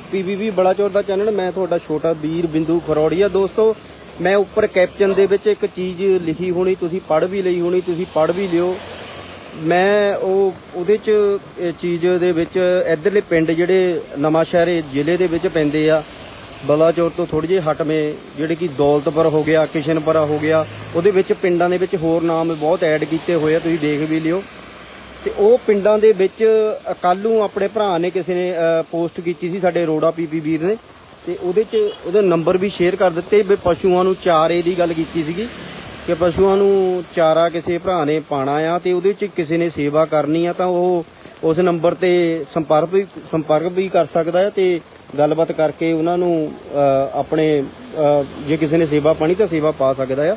ਹੋ ਪੀਬੀਬੀ ਬਲਾਚੌਰ ਦਾ ਚੈਨਲ ਮੈਂ ਤੁਹਾਡਾ ਛੋਟਾ ਵੀਰ ਬਿੰਦੂ ਖਰੋੜੀਆ। ਦੋਸਤੋ, ਮੈਂ ਉੱਪਰ ਕੈਪਸ਼ਨ ਦੇ ਵਿੱਚ ਇੱਕ ਚੀਜ਼ ਲਿਖੀ ਹੋਣੀ, ਤੁਸੀਂ ਪੜ੍ਹ ਵੀ ਲਈ ਹੋਣੀ, ਤੁਸੀਂ ਪੜ੍ਹ ਵੀ ਲਿਓ। ਮੈਂ ਉਹ, ਉਹਦੇ ਚ ਚੀਜ਼ ਦੇ ਵਿੱਚ ਇਧਰਲੇ ਪਿੰਡ ਜਿਹੜੇ ਨਵਾਂਸ਼ਹਿਰੇ ਜ਼ਿਲ੍ਹੇ ਦੇ ਵਿੱਚ ਪੈਂਦੇ ਆ ਬਲਾਚੌਰ ਤੋਂ ਥੋੜੇ ਜਿਹੇ ਹਟਵੇਂ ਜਿਹੜੇ ਕਿ ਦੌਲਤਪੁਰ ਹੋ ਗਿਆ, ਕਿਸ਼ਨਪੁਰਾ ਹੋ ਗਿਆ, ਉਹਦੇ ਵਿੱਚ ਪਿੰਡਾਂ ਦੇ ਵਿੱਚ ਹੋਰ ਨਾਮ ਬਹੁਤ ਐਡ ਕੀਤੇ ਹੋਏ ਆ, ਤੁਸੀਂ ਦੇਖ ਵੀ ਲਿਓ। ਤੇ ਉਹ ਪਿੰਡਾਂ ਦੇ ਵਿੱਚ ਕੱਲ੍ਹ ਨੂੰ ਆਪਣੇ ਭਰਾ ਨੇ ਕਿਸੇ ਨੇ ਪੋਸਟ ਕੀਤੀ ਸੀ ਸਾਡੇ ਰੋੜਾ ਪੀਪੀ ਵੀਰ ਨੇ, ਤੇ ਉਹਦੇ ਚ ਉਹਦੇ ਨੰਬਰ ਵੀ ਸ਼ੇਅਰ ਕਰ ਦਿੱਤੇ ਵੀ ਪਸ਼ੂਆਂ ਨੂੰ ਚਾਰੇ ਦੀ ਗੱਲ ਕੀਤੀ ਸੀਗੀ, ਕਿ ਪਸ਼ੂਆਂ ਨੂੰ ਚਾਰਾ ਕਿਸੇ ਭਰਾ ਨੇ ਪਾਣਾ ਆ ਤੇ ਉਹਦੇ ਚ ਕਿਸੇ ਨੇ ਸੇਵਾ ਕਰਨੀ ਆ ਤਾਂ ਉਹ ਉਸ ਨੰਬਰ ਤੇ ਸੰਪਰਕ ਵੀ ਸੰਪਰਕ ਵੀ ਕਰ ਸਕਦਾ ਹੈ ਤੇ ਗੱਲਬਾਤ ਕਰਕੇ ਉਹਨਾਂ ਨੂੰ ਆਪਣੇ ਜੇ ਕਿਸੇ ਨੇ ਸੇਵਾ ਪਾਣੀ ਤਾਂ ਸੇਵਾ ਪਾ ਸਕਦਾ ਆ।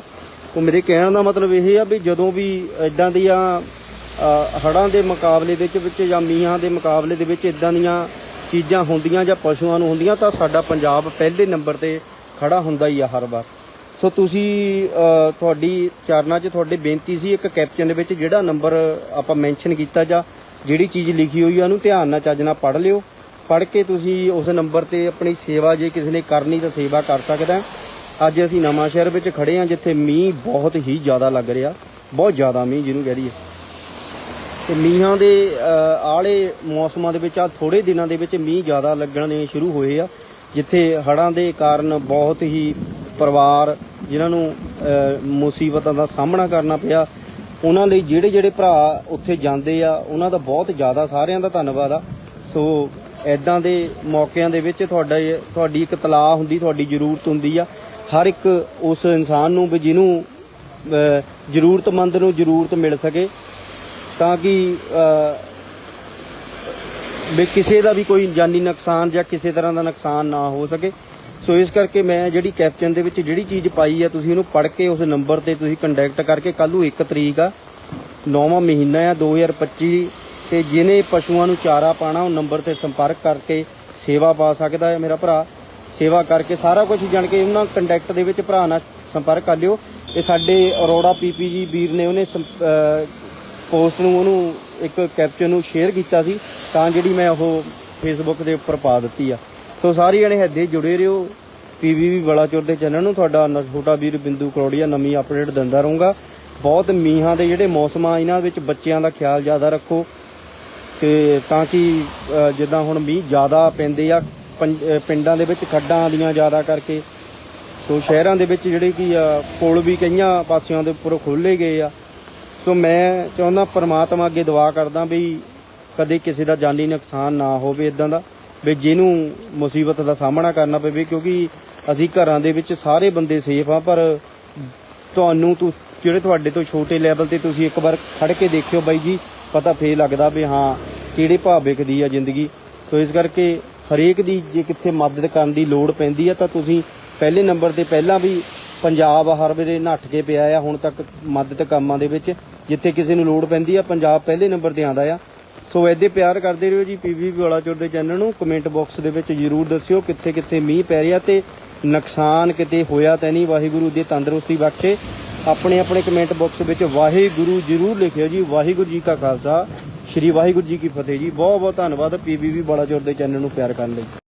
ਉਹ ਮੇਰੇ ਕਹਿਣ ਦਾ ਮਤਲਬ ਇਹ ਆ ਵੀ ਜਦੋਂ ਵੀ ਇਦਾਂ ਦੀਆਂ ਹੜਾਂ ਦੇ ਮੁਕਾਬਲੇ ਦੇ ਵਿੱਚ ਜਾਂ ਮੀਂਹਾਂ ਦੇ ਮੁਕਾਬਲੇ ਦੇ ਵਿੱਚ ਇਦਾਂ ਦੀਆਂ ਚੀਜ਼ਾਂ ਹੁੰਦੀਆਂ ਜਾਂ ਪਸ਼ੂਆਂ ਨੂੰ ਹੁੰਦੀਆਂ ਤਾਂ ਸਾਡਾ ਪੰਜਾਬ ਪਹਿਲੇ ਨੰਬਰ ਤੇ ਖੜਾ ਹੁੰਦਾ ਹੀ ਆ ਹਰ ਵਾਰ। ਸੋ ਤੁਸੀਂ ਤੁਹਾਡੀ ਚਰਨਾਂ 'ਚ ਤੁਹਾਡੀ ਬੇਨਤੀ ਸੀ ਇੱਕ ਕੈਪਸ਼ਨ ਦੇ ਵਿੱਚ ਜਿਹੜਾ ਨੰਬਰ ਆਪਾਂ ਮੈਂਸ਼ਨ ਕੀਤਾ ਜਾਂ, ਜਿਹੜੀ ਚੀਜ਼ ਲਿਖੀ ਹੋਈ ਆ ਉਹਨੂੰ ਧਿਆਨ ਨਾਲ ਚੱਜ ਨਾਲ ਪੜ੍ਹ ਲਿਓ। ਪੜ੍ਹ ਕੇ ਤੁਸੀਂ ਉਸ ਨੰਬਰ ਤੇ ਆਪਣੀ ਸੇਵਾ ਜੇ ਕਿਸੇ ਨੇ ਕਰਨੀ ਤਾਂ ਸੇਵਾ ਕਰ ਸਕਦਾ। ਅੱਜ ਅਸੀਂ ਨਵਾਂ ਸ਼ਹਿਰ ਵਿੱਚ ਖੜੇ ਹਾਂ ਜਿੱਥੇ ਮੀਂਹ ਬਹੁਤ ਹੀ ਜ਼ਿਆਦਾ ਲੱਗ ਰਿਹਾ, ਬਹੁਤ ਜ਼ਿਆਦਾ ਮੀਂਹ ਜਿਹਨੂੰ ਕਹਿ ਦਈਏ। ਤੇ ਮੀਂਹਾਂ ਦੇ ਆਲੇ ਮੌਸਮਾਂ ਦੇ ਵਿੱਚ ਆ ਥੋੜੇ ਦਿਨਾਂ ਦੇ ਵਿੱਚ ਮੀਂਹ ਜ਼ਿਆਦਾ ਲੱਗਣੇ ਸ਼ੁਰੂ ਹੋਏ ਆ, ਜਿੱਥੇ ਹੜ੍ਹਾਂ ਦੇ ਕਾਰਨ ਬਹੁਤ ਹੀ ਪਰਿਵਾਰ ਜਿਨ੍ਹਾਂ ਨੂੰ ਮੁਸੀਬਤਾਂ ਦਾ ਸਾਹਮਣਾ ਕਰਨਾ ਪਿਆ, ਉਹਨਾਂ ਲਈ ਜਿਹੜੇ ਜਿਹੜੇ ਭਰਾ ਉੱਥੇ ਜਾਂਦੇ ਆ, ਉਹਨਾਂ ਦਾ ਬਹੁਤ ਜ਼ਿਆਦਾ, ਸਾਰਿਆਂ ਦਾ ਧੰਨਵਾਦ ਆ। ਸੋ ਐਦਾਂ ਦੇ ਮੌਕਿਆਂ ਦੇ ਵਿੱਚ ਤੁਹਾਡਾ, ਤੁਹਾਡੀ ਇੱਕ ਤਲਾਹ ਹੁੰਦੀ, ਤੁਹਾਡੀ ਜ਼ਰੂਰਤ ਹੁੰਦੀ ਆ। ਹਰ ਇੱਕ ਉਸ ਇਨਸਾਨ ਨੂੰ ਵੀ ਜਿਹਨੂੰ ਜ਼ਰੂਰਤਮੰਦ ਨੂੰ ਜ਼ਰੂਰਤ ਮਿਲ ਸਕੇ। ਤਾਂ ਕਿ ਵੀ ਕਿਸੇ ਦਾ ਵੀ ਕੋਈ ਜਾਨੀ ਨੁਕਸਾਨ ਜਾਂ ਕਿਸੇ ਤਰ੍ਹਾਂ ਦਾ ਨੁਕਸਾਨ ਨਾ ਹੋ ਸਕੇ। ਸੋ ਇਸ ਕਰਕੇ ਮੈਂ ਜਿਹੜੀ ਕੈਪਸ਼ਨ ਦੇ ਵਿੱਚ ਜਿਹੜੀ ਚੀਜ਼ ਪਾਈ ਆ, ਤੁਸੀਂ ਉਹਨੂੰ ਪੜ੍ਹ ਕੇ ਉਸ ਨੰਬਰ ਤੇ ਤੁਸੀਂ ਕੰਟੈਕਟ ਕਰਕੇ ਕੱਲ ਨੂੰ 1 ਤਰੀਕ ਆ 9ਵਾਂ ਮਹੀਨਾ ਆ 2025 ਤੇ ਜਿਹਨੇ ਪਸ਼ੂਆਂ ਨੂੰ ਚਾਰਾ ਪਾਣਾ ਉਹ ਨੰਬਰ ਤੇ ਸੰਪਰਕ ਕਰਕੇ ਸੇਵਾ ਪਾ ਸਕਦਾ ਹੈ ਮੇਰਾ ਭਰਾ। ਸੇਵਾ ਕਰਕੇ ਸਾਰਾ ਕੁਝ ਜਾਣ ਕੇ ਉਹਨਾਂ ਕੰਟੈਕਟ ਦੇ ਵਿੱਚ ਭਰਾ ਨਾਲ ਸੰਪਰਕ ਕਰ ਲਿਓ। ਇਹ ਸਾਡੇ ਅਰੋੜਾ ਪੀਪੀਜੀ ਵੀਰ ਨੇ ਉਹਨੇ ਸੰਪ- ਪੋਸਟ ਨੂੰ ਉਹਨੂੰ ਇੱਕ ਕੈਪਸ਼ਨ ਨੂੰ ਸ਼ੇਅਰ ਕੀਤਾ ਸੀ, ਤਾਂ ਜਿਹੜੀ ਮੈਂ ਉਹ ਫੇਸਬੁੱਕ ਦੇ ਉੱਪਰ ਪਾ ਦਿੱਤੀ ਆ। ਸੋ ਸਾਰੇ ਜਣੇ ਹੱਦੇ ਜੁੜੇ ਰਹੋ। ਪੀਵੀਵੀ ਬਲਾਚੌਰ ਦੇ ਚੈਨਲ ਨੂੰ ਤੁਹਾਡਾ ਨ- ਛੋਟਾ ਵੀਰ ਬਿੰਦੂ ਕਰੋੜੀਆ ਨਵੀਂ ਅਪਡੇਟ ਦਿੰਦਾ ਰਹੂੰਗਾ। ਬਹੁਤ ਮੀਂਹਾਂ ਦੇ ਜਿਹੜੇ ਮੌਸਮ ਆ, ਇਹਨਾਂ ਵਿੱਚ ਬੱਚਿਆਂ ਦਾ ਖਿਆਲ ਜ਼ਿਆਦਾ ਰੱਖੋ। ਤੇ ਤਾਂ ਕਿ ਜਿੱਦਾਂ ਹੁਣ ਮੀਂਹ ਜ਼ਿਆਦਾ ਪੈਂਦੇ ਆ, ਪੰ- ਪਿੰਡਾਂ ਦੇ ਵਿੱਚ ਖੱਡਾਂ ਦੀਆਂ ਜ਼ਿਆਦਾ ਕਰਕੇ। ਸੋ ਸ਼ਹਿਰਾਂ ਦੇ ਵਿੱਚ ਜਿਹੜੇ ਕੀ ਆ, ਪੁਲ ਵੀ ਕਈਆਂ ਪਾਸਿਆਂ ਦੇ ਉੱਪਰ ਖੋਲੇ ਗਏ ਆ। ਸੋ ਮੈਂ ਚਾਹੁੰਦਾ ਪਰਮਾਤਮਾ ਅੱਗੇ ਦੁਆ ਕਰਦਾ ਵੀ ਕਦੇ ਕਿਸੇ ਦਾ ਜਾਨੀ ਨੁਕਸਾਨ ਨਾ ਹੋਵੇ ਇਦਾਂ ਦਾ, ਵੀ ਜਿਹਨੂੰ ਮੁਸੀਬਤ ਦਾ ਸਾਹਮਣਾ ਕਰਨਾ ਪਵੇ, ਕਿਉਂਕਿ ਅਸੀਂ ਘਰਾਂ ਦੇ ਵਿੱਚ ਸਾਰੇ ਬੰਦੇ ਸੇਫ ਆ ਪਰ ਤੁਹਾਨੂੰ ਤੁ- ਜਿਹੜੇ ਤੁਹਾਡੇ ਤੋਂ ਛੋਟੇ ਲੈਵਲ ਤੇ ਤੁਸੀਂ ਇੱਕ ਵਾਰ ਖੜ ਕੇ ਦੇਖਿਓ ਬਾਈ ਜੀ, ਪਤਾ ਫੇਰ ਲੱਗਦਾ ਵੀ ਹਾਂ, ਕਿਹੜੇ ਭਾਅ ਵਿਕਦੀ ਆ ਜ਼ਿੰਦਗੀ। ਸੋ ਇਸ ਕਰਕੇ ਹਰੇਕ ਦੀ ਜੇ ਕਿੱਥੇ ਮਦਦ ਕਰਨ ਦੀ ਲੋੜ ਪੈਂਦੀ ਆ, ਤਾਂ ਤੁਸੀਂ ਪਹਿਲੇ ਨੰਬਰ ਤੇ ਪਹਿਲਾਂ ਵੀ ਪੰਜਾਬ ਹਰ ਵੇਲੇ ਨੱਠ ਕੇ ਪਿਆ ਆ, ਹੁਣ ਤੱਕ ਮਦਦ ਕੰਮਾਂ ਦੇ ਵਿੱਚ, ਜਿੱਥੇ ਕਿਸੇ ਨੂੰ ਲੋੜ ਪੈਂਦੀ ਆ, ਪੰਜਾਬ ਪਹਿਲੇ ਨੰਬਰ ਤੇ ਆਂਦਾ ਆ। ਸੋ ਐਦੇ ਪਿਆਰ ਕਰਦੇ ਰਹੋ ਜੀ ਪੀਵੀ ਵਾਲਾਚੌਰ ਦੇ ਚੈਨਲ ਨੂੰ, ਕਮੈਂਟ ਬਾਕਸ ਦੇ ਵਿੱਚ ਜਰੂਰ ਦੱਸਿਓ ਕਿੱਥੇ ਕਿੱਥੇ ਮੀਂਹ ਪੈ ਰਿਹਾ ਤੇ ਨੁਕਸਾਨ ਕਿਤੇ ਹੋਇਆ ਤਾਂ ਨਹੀਂ। ਵਾਹਿਗੁਰੂ ਦੀ ਤੰਦਰੁਸਤੀ ਬਖਸ਼ੇ। ਆਪਣੇ ਆਪਣੇ ਕਮੈਂਟ ਬਾਕਸ ਵਿੱਚ ਵਾਹਿਗੁਰੂ ਜਰੂਰ ਲਿਖਿਓ ਜੀ। ਵਾਹਿਗੁਰੂ ਜੀ ਕਾ ਖਾਲਸਾ। ਸ਼੍ਰੀ ਵਾਹਿਗੁਰੂ ਜੀ ਕੀ ਫਤਿਹ ਜੀ। ਬਹੁਤ ਬਹੁਤ ਧੰਨਵਾਦ ਪੀਵੀਵੀ ਬਲਾਚੌਰ ਦੇ ਚੈਨਲ ਨੂੰ ਪਿਆਰ ਕਰਨ ਲਈ।